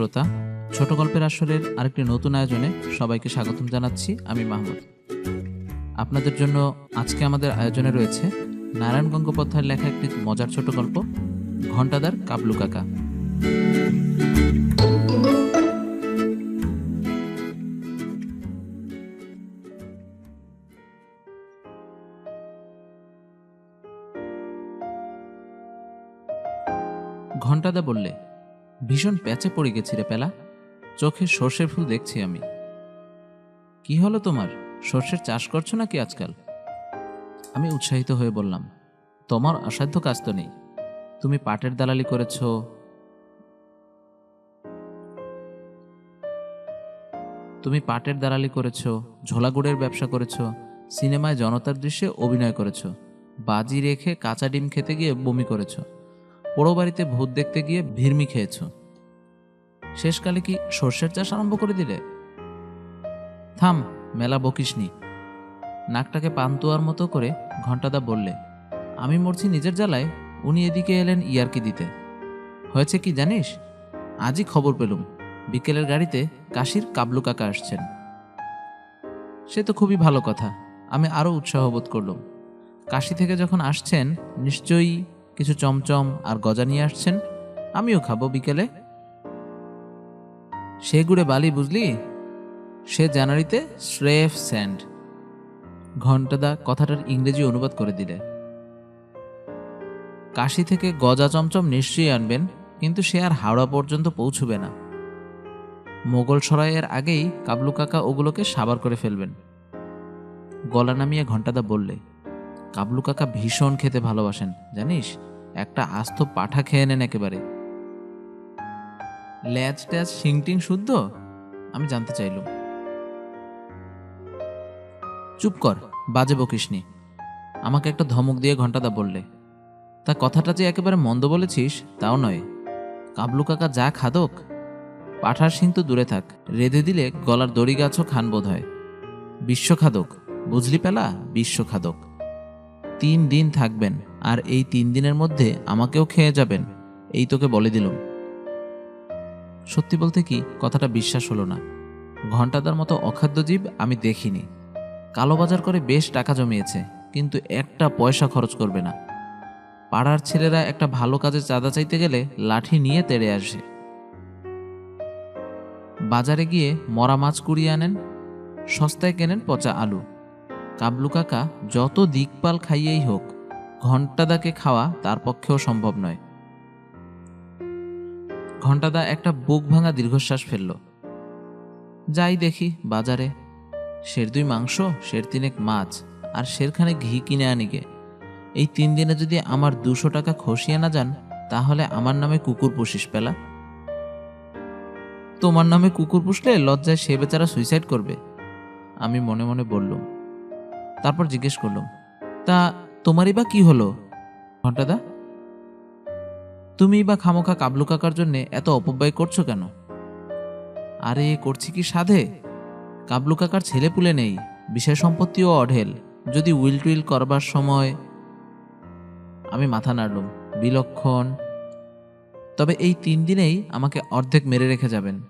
শ্রোতা, ছোট গল্পের আসরের আরেকটি নতুন আয়োজনে সবাইকে স্বাগতম জানাচ্ছি আমি মাহমুদ। আপনাদের জন্য আজকে আমাদের আয়োজনে রয়েছে নারায়ণ গঙ্গোপাধ্যায়ের লেখা একটি মজার ছোট গল্প, ঘণ্টাদার কাবলু কাকা। ঘণ্টাদা বললে ভীষণ প্যাচে পড়ে গেছি রে পেলা। চোখে সর্ষের ফুল দেখছি আমি। কি হলো তোমার? সর্ষের চাষ করছ নাকি আজকাল? আমি উৎসাহিত হয়ে বললাম, তোমার অসাধ্য কাজ তো নেই। তুমি পাটের দালালি করেছ। তুমি পাটের দালালি করেছ ঝোলাগুড়ের ব্যবসা করেছ, সিনেমায় জনতার দৃশ্যে অভিনয় করেছ, বাজি রেখে কাঁচা ডিম খেতে গিয়ে বমি করেছ। পোড়ো বাড়িতে ভূত দেখতে গিয়ে ভিড়মি খেয়েছ। শেষকালে কি সর্ষের চাষ আরম্ভ করে দিলে? থাম, মেলা বকিসনি নাকটাকে পান্তুয়ার মতো করে ঘণ্টাদা বললে, আমি মরছি নিজের জ্বালায়, উনি এদিকে এলেন ইয়ারকি দিতে। হয়েছে কি জানিস? আজই খবর পেলুম, বিকেলের গাড়িতে কাশির কাবলু কাকা আসছেন। সে তো খুবই ভালো কথা, আমি আরও উৎসাহ বোধ করলাম। কাশি থেকে যখন আসছেন, নিশ্চয়ই কিছু চমচম আর গজা নিয়ে আসছেন, আমিও খাব বিকেলে। সে গুড়ে বালি, বুঝলি? সে জানুয়ারিতে স্রেফ স্যান্ড। ঘণ্টাদা কথাটার ইংরেজি অনুবাদ করে দিলে। কাশি থেকে গজা চমচম নিশ্চয়ই আনবেন, কিন্তু সে আর হাওড়া পর্যন্ত পৌঁছবে না। মোগল সরাইয়ের আগেই কাবলু কাকা ওগুলোকে সাবার করে ফেলবেন। গলা নামিয়ে ঘণ্টাদা বললে, কাবলু কাকা ভীষণ খেতে ভালোবাসেন, জানিস? একটা আস্ত পাঠা খেয়ে নেন একেবারে। ল্যাজ ট্যাজ শিংটিং শুদ্ধ? আমি জানতে চাইলুম। চুপ কর, বাজে বকিসনি আমাকে একটা ধমক দিয়ে ঘন্টাদা বললে, তা কথাটা যে একেবারে মন্দ বলেছিস, তাও নয়। কাবলু কাকা যা খাদক, পাঠার সিং তো দূরে থাক, রেঁধে দিলে গলার দড়ি গাছও খান বোধ হয় বিশ্বখাদক বুঝলি পেলা? বিশ্বখাদক তিন দিন থাকবেন আর এই তিন দিনের মধ্যে আমাকেও খেয়ে যাবেন। এই তোকে বলে দিলুম। সত্যি বলতে কি, কথাটা বিশ্বাস হলো না। ঘণ্টাদার মতো অখাদ্য জীব আমি দেখিনি। কালোবাজার করে বেশ টাকা জমিয়েছে, কিন্তু একটা পয়সা খরচ করবে না। পাড়ার ছেলেরা একটা ভালো কাজে চাঁদা চাইতে গেলে লাঠি নিয়ে তেড়ে আসে। বাজারে গিয়ে মরা মাছ কুড়িয়ে আনেন, সস্তায় কেনেন পচা আলু। কাবলু কাকা যত দিকপাল খাইয়েই হোক, ঘণ্টাদাকে খাওয়া তার পক্ষেও সম্ভব নয়। ঘণ্টাদা একটা বুক ভাঙা দীর্ঘশ্বাস ফেলল। যাই দেখি বাজারে। শের দুই মাংস, শের তিনেক মাছ, আর শেরখানে ঘি কিনে আনিগে এই তিন দিনে যদি আমার দুশো টাকা খসিয়ে না যান, তাহলে আমার নামে কুকুর পুষিস পেলা। তোমার নামে কুকুর পুষলে লজ্জায় সে বেচারা সুইসাইড করবে, আমি মনে মনে বললুম। তারপর জিজ্ঞেস করলাম, তা তোমারই বা কি হলো? ঘণ্টাদা তুমি বা খামোখা কাবলু কাকার জন্য এত অপব্যয় করছ কেন? আরে, করছি কি সাধে? কাবলু কাকার ছেলে পুলে নেই, বিষয় সম্পত্তিও অঢেল, যদি উইল টুইল করবার সময় আমি মাথা নাড়লুম, বিলক্ষণ। তবে এই তিন দিনেই আমাকে অর্ধেক মেরে রেখে যাবেন।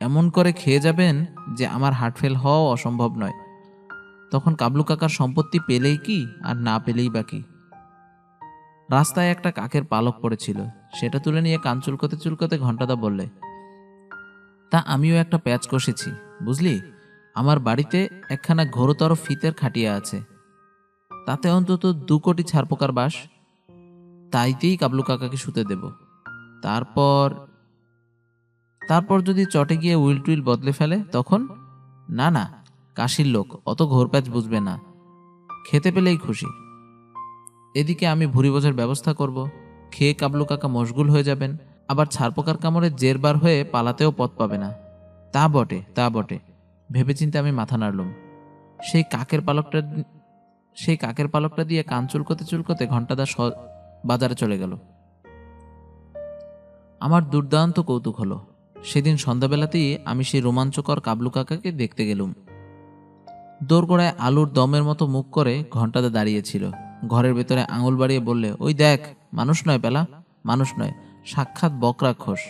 এমন করে খেয়ে যাবেন যে আমার হার্ট ফেল হওয়াও অসম্ভব নয়। তখন কাবলু কাকার সম্পত্তি পেলেই কি আর না পেলেই বা কি? রাস্তায় একটা কাকের পালক পড়েছিল। সেটা তুলে নিয়ে কান চুলকোতে চুলকোতে ঘন্টাদা বললে, তা আমিও একটা প্যাচ কষেছি, বুঝলি? আমার বাড়িতে একখানা ঘোরতর ফিতের খাটিয়া আছে। তাতে অন্তত দু কোটি ছারপোকার বাস। তাইতেই কাবলু কাকাকে শুতে দেব। তারপর তারপর যদি চটে গিয়ে উইল টুইল বদলে ফেলে, তখন? না না কাশির লোক, অত ঘোরপ্যাচ বুঝবে না। খেতে পেলেই খুশি। এদিকে আমি ভুরি বোঝার ব্যবস্থা করব। খেয়ে কাবলু কাকা মশগুল হয়ে যাবেন। আবার ছারপোকার কামড়ে জেরবার হয়ে পালাতেও পথ পাবে না। তা বটে তা বটে। ভেবেচিন্তে আমি মাথা নাড়লুম। সেই কাকের পালকটা, সেই কাকের পালকটা দিয়ে কান চুলকোতে চুলকোতে ঘন্টাদা স- বাজারে চলে গেল। আমার দুর্দান্ত কৌতুক হলো। সেদিন সন্ধ্যাবেলাতেই আমি সেই রোমাঞ্চকর কাবলু কাকাকে দেখতে গেলুম। দোরগোড়ায় আলুর দমের মতো মুখ করে ঘন্টাতে দাঁড়িয়েছিল। ঘরের ভেতরে আঙুল বাড়িয়ে বললে, ওই দেখ, মানুষ নয় পেলা, মানুষ নয়, সাক্ষাৎ বকরাক্ষস।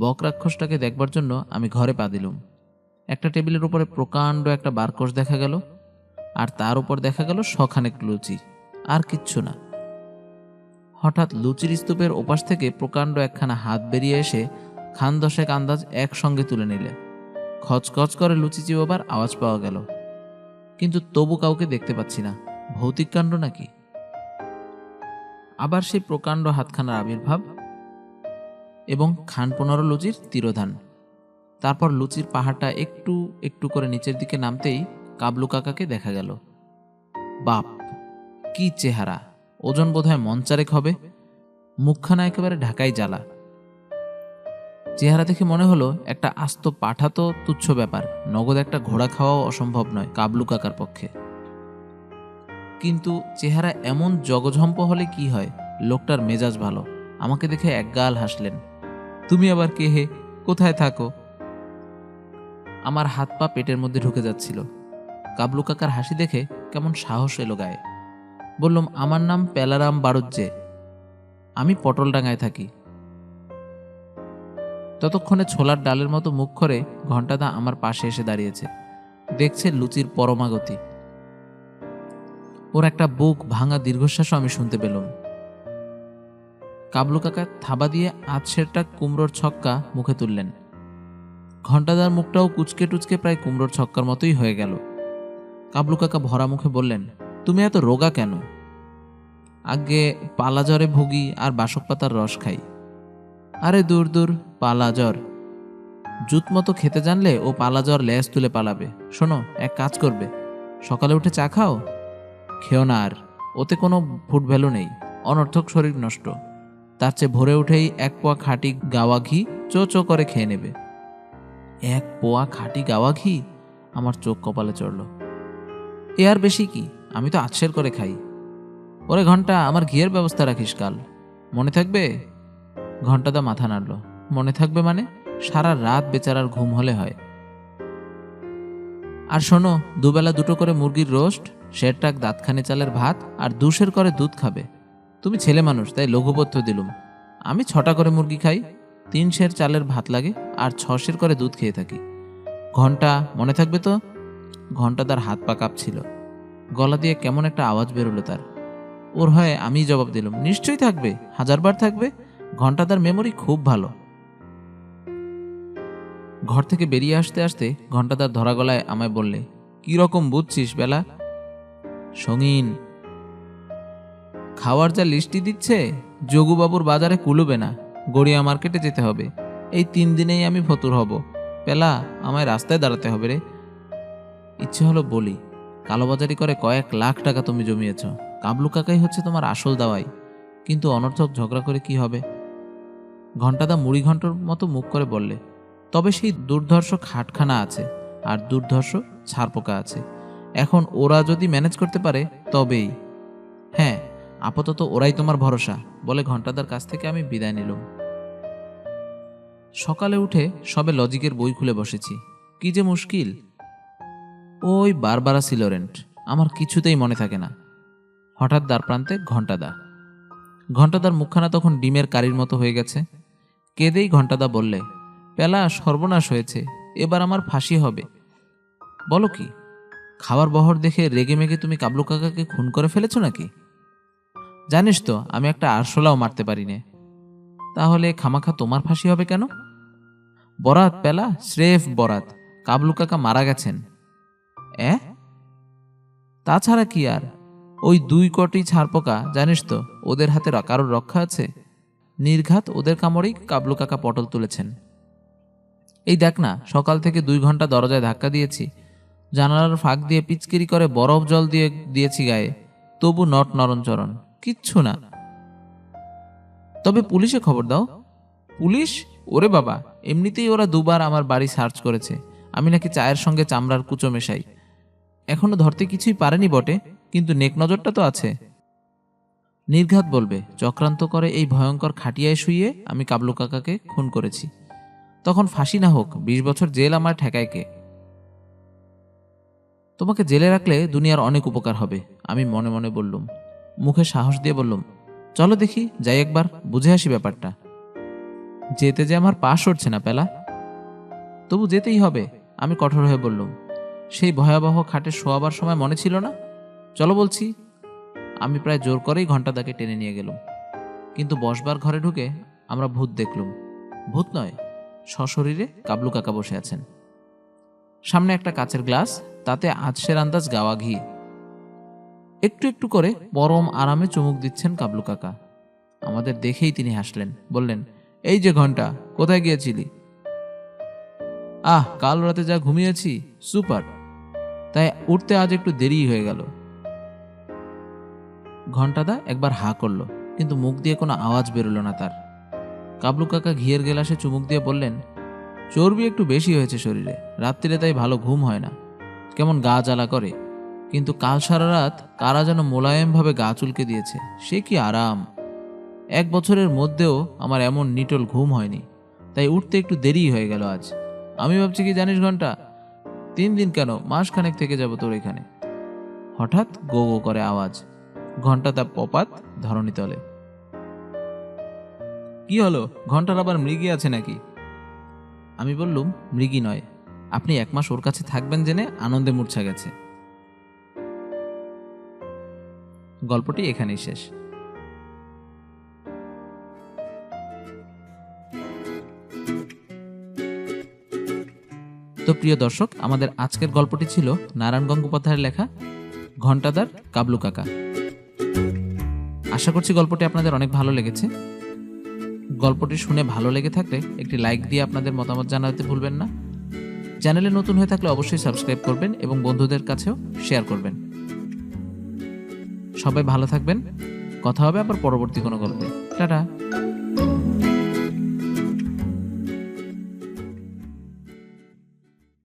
বক রাক্ষসটাকে দেখবার জন্য আমি ঘরে পা দিলুম। একটা টেবিলের উপরে প্রকাণ্ড একটা বারকোষ দেখা গেল, আর তার উপর দেখা গেল শখানেক লুচি, আর কিচ্ছু না। হঠাৎ লুচির স্তূপের ওপাশ থেকে প্রকাণ্ড একখানা হাত বেরিয়ে এসে খান দশেক আন্দাজ একসঙ্গে তুলে নিলে। খচখচ করে লুচি চিবোবার আওয়াজ পাওয়া গেল। কিন্তু তবু কাউকে দেখতে পাচ্ছি না। ভৌতিক কাণ্ড নাকি? আবার সেই প্রকাণ্ড হাতখানার আবির্ভাব এবং খান পনেরো লুচির তিরোধান। তারপর লুচির পাহাড়টা একটু একটু করে নিচের দিকে নামতেই কাবলু কাকাকে দেখা গেল। বাপ, কি চেহারা! ওজন বোধহয় মঞ্চারেক হবে। মুখখানা একেবারে ঢাকাই জ্বালা। চেহারা দেখে মনে হলো একটা আস্ত পাঠা তো তুচ্ছ ব্যাপার। নগদ একটা ঘোড়া খাওয়াও অসম্ভব নয়, কাবলু কাকার পক্ষে। কিন্তু চেহারা এমন জগঝম্প হলে কি হয়? লোকটার মেজাজ ভালো। আমাকে দেখে একগাল হাসলেন, তুমি আবার কে হে? কোথায় থাকো? আমার হাত পা পেটের মধ্যে ঢুকে যাচ্ছিল। কাবলু কাকার হাসি দেখে কেমন সাহস এলো গায়ে। বললাম, আমার নাম পেলারাম বাড়ুজ্জে আমি পটলডাঙ্গায় থাকি। ততক্ষণে ছোলার ডালের মতো মুখ করে ঘণ্টাদা আমার পাশে এসে দাঁড়িয়েছে। দেখছে লুচির পরমাগতি। ওর একটা বুক ভাঙা দীর্ঘশ্বাসও আমি শুনতে পেলাম। কাবলু কাকা থাবা দিয়ে আধশেরটা কুমড়োর ছক্কা মুখে তুললেন। ঘণ্টাদার মুখটাও কুচকে টুচকে প্রায় কুমড়োর ছক্কার মতোই হয়ে গেল। কাবলু কাকা ভরা মুখে বললেন, তুমি এত রোগা কেন? আগে পালা জ্বরে ভুগি আর বাসক পাতার রস খাই। আরে দূর দূর, পালা জ্বর। জুত মতো খেতে জানলে ও পালা জ্বর লেজ তুলে পালাবে। শোনো, এক কাজ করবে। সকালে উঠে চা খাও। খেও না আর, ওতে কোনো ফুড ভ্যালু নেই। অনর্থক শরীর নষ্ট। তার চেয়ে ভোরে উঠেই এক পোয়া খাঁটি গাওয়া ঘি চো চো করে খেয়ে নেবে। এক পোয়া খাঁটি গাওয়া ঘি? আমার চোখ কপালে চড়ল। এ আর বেশি কি? আমি তো আচ্ছের করে খাই। ওরে ঘণ্টা আমার ঘিয়ের ব্যবস্থা রাখিস কাল। মনে থাকবে? ঘন্টাদা মাথা নাড়ল। মনে থাকবে মানে? সারা রাত বেচারার ঘুম হলে হয়। আর শোনো, দুবেলা দুটো করে মুরগির রোস্ট শেরটাক দাঁতখানে চালের ভাত, আর দুশের করে দুধ খাবে। তুমি ছেলে মানুষ, তাই লঘুপথ্য দিলুম। আমি ছটা করে মুরগি খাই, তিন সের চালের ভাত লাগে, আর ছ সের করে দুধ খেয়ে থাকি। ঘণ্টা মনে থাকবে তো? ঘণ্টা তার হাত পা কাঁপছিল। গলা দিয়ে কেমন একটা আওয়াজ বেরোলো তার। ওর হয় আমি জবাব দিলাম, নিশ্চয়ই থাকবে, হাজারবার থাকবে। ঘন্টাদার মেমোরি খুব ভালো। ঘর থেকে বেরিয়ে আসতে আসতে ঘন্টাদার ধরা গলায় আমায় বললে, কি রকম বুঝছিস বেলা? সঙ্গীন, খাওয়ার যা লিস্টি দিচ্ছে, যোগুবাবুর বাজারে কুলুবে না, গড়িয়া মার্কেটে যেতে হবে। এই তিন দিনেই আমি ফতুর হব। পেলা আমায় রাস্তায় দাঁড়াতে হবে রে। ইচ্ছে হলো বলি, কালোবাজারি করে কয়েক লাখ টাকা তুমি জমিয়েছ। কাবলু কাকাই হচ্ছে তোমার আসল দাওয়াই। কিন্তু অনর্থক ঝগড়া করে কি হবে? ঘণ্টাদা মুড়ি ঘন্টর মতো মুখ করে বললে, তবে সেই দুর্ধর্ষ খাটখানা আছে, আর দুর্ধর্ষ ছাড়পোকা আছে। এখন ওরা যদি ম্যানেজ করতে পারে, তবেই। হ্যাঁ আপাতত ওরাই তোমার ভরসা, বলে ঘণ্টাদার কাছ থেকে আমি বিদায় নিলাম। সকালে উঠে সবে লজিকের বই খুলে বসেছি। কি যে মুশকিল। ওই বারবারা সিলোরেন্ট, আমার কিছুতেই মনে থাকে না। হঠাৎ দ্বার প্রান্তে ঘণ্টাদা। ঘণ্টাদার মুখখানা তখন ডিমের কারির মতো হয়ে গেছে। কেঁদেই ঘণ্টাদা বললে, পেলা, সর্বনাশ হয়েছে, এবার আমার ফাঁসি হবে। বলো কি, খাবার বহর দেখে রেগে মেগে তুমি কাবলু কাকাকে খুন করে ফেলেছো নাকি? জানিস তো, আমি একটা আরশোলাও মারতে পারি নে তাহলে খামাখা তোমার ফাঁসি হবে কেন? বরাত, পেলা, স্রেফ বরাত, কাবলু কাকা মারা গেছেন। এ? তাছাড়া কি আর? ওই দুই কোটি ছাড়পোকা, জানিস তো, ওদের হাতে কারোর রক্ষা আছে? নির্ঘাত ওদের কামড়েই কাবলু কাকা পটল তুলেছেন। এই দেখ না, সকাল থেকে দুই ঘণ্টা দরজায় ধাক্কা দিয়েছি। জানালার ফাঁক দিয়ে পিচকিরি করে বরফ জল দিয়ে দিয়েছি গায়ে। তবু নট নরণচরণ, কিচ্ছু না। তবে পুলিশে খবর দাও। পুলিশ? ওরে বাবা, এমনিতেই ওরা দুবার আমার বাড়ি সার্চ করেছে। আমি নাকি চায়ের সঙ্গে চামড়ার কুচো মেশাই। এখনও ধরতে কিছুই পারেনি বটে, কিন্তু নেক নজরটা তো আছে। নির্ঘাত বলবে, চক্রান্ত করে এই ভয়ঙ্কর খাটিয়ায় শুইয়ে আমি কাবলু কাকাকে খুন করেছি। তখন ফাঁসি না হোক, বিশ বছর জেল আমার ঠেকায় কে? তোমাকে জেলে রাখলে দুনিয়ার অনেক উপকার হবে, আমি মনে মনে বললুম। মুখে সাহস দিয়ে বললুম, চলো দেখি, যাই একবার, বুঝে আসি ব্যাপারটা। যেতে যে আমার পা সরছে না পেলা। তবু যেতেই হবে, আমি কঠোর হয়ে বললুম, সেই ভয়াবহ খাটে শোয়াবার সময় মনে ছিল না? চলো বলছি আমি প্রায় জোর করেই ঘন্টাদাকে টেনে নিয়ে গেলুম। কিন্তু বসবার ঘরে ঢুকে আমরা ভূত দেখলুম। ভূত নয়, সশরীরে কাবলু কাকা বসে আছেন। সামনে একটা কাচের গ্লাস, তাতে আজসের আন্দাজ গাওয়া ঘি। একটু একটু করে পরম আরামে চুমুক দিচ্ছেন কাবলু কাকা। আমাদের দেখেই তিনি হাসলেন, বললেন, এই যে ঘণ্টা, কোথায় গিয়েছিলি? আহ, কাল রাতে যা ঘুমিয়েছি, সুপার। তাই উঠতে আজ একটু দেরি হয়ে গেল। ঘন্টাদা একবার হা করল, কিন্তু মুখ দিয়ে কোনো আওয়াজ বেরোলো না তার। কাবলু কাকা ঘিয়ের গেলাসে চুমুক দিয়ে বললেন, চর্বি একটু বেশি হয়েছে শরীরে, রাত্রিরে তাই ভালো ঘুম হয় না। কেমন গা জ্বালা করে। কিন্তু কাল সারা রাত কারা যেন মোলায়েমভাবে গা চুলকে দিয়েছে, সে কি আরাম। এক বছরের মধ্যেও আমার এমন নিটল ঘুম হয়নি, তাই উঠতে একটু দেরি হয়ে গেল আজ। আমি ভাবছি কি জানিস ঘণ্টা, তিন দিন কেন মাস খানেক থেকে যাব তোর এখানে। হঠাৎ গো গো করে আওয়াজ। ঘণ্টা তা পপাত ধরণী তলে। কি হলো? ঘণ্টার আবার মৃগী আছে নাকি? আমি বললুম, মৃগী নয়। আপনি এক মাস ওর কাছে থাকবেন জেনে আনন্দে মূর্ছা গেছে। গল্পটি এখানেই শেষ। তো প্রিয় দর্শক, আমাদের আজকের গল্পটি ছিল নারায়ণ গঙ্গোপাধ্যায়ের লেখা, ঘণ্টাদার কাবলু কাকা। আশা করছি গল্পটি আপনাদের অনেক ভালো লেগেছে। গল্পটি শুনে ভালো লেগে থাকলে একটি লাইক দিয়ে আপনাদের মতামত জানাতে ভুলবেন না। চ্যানেলে নতুন হয়ে থাকলে অবশ্যই সাবস্ক্রাইব করবেন এবং বন্ধুদের কাছেও শেয়ার করবেন। সবাই ভালো থাকবেন। কথা হবে আবার পরবর্তী কোনো গল্পে। টাটা।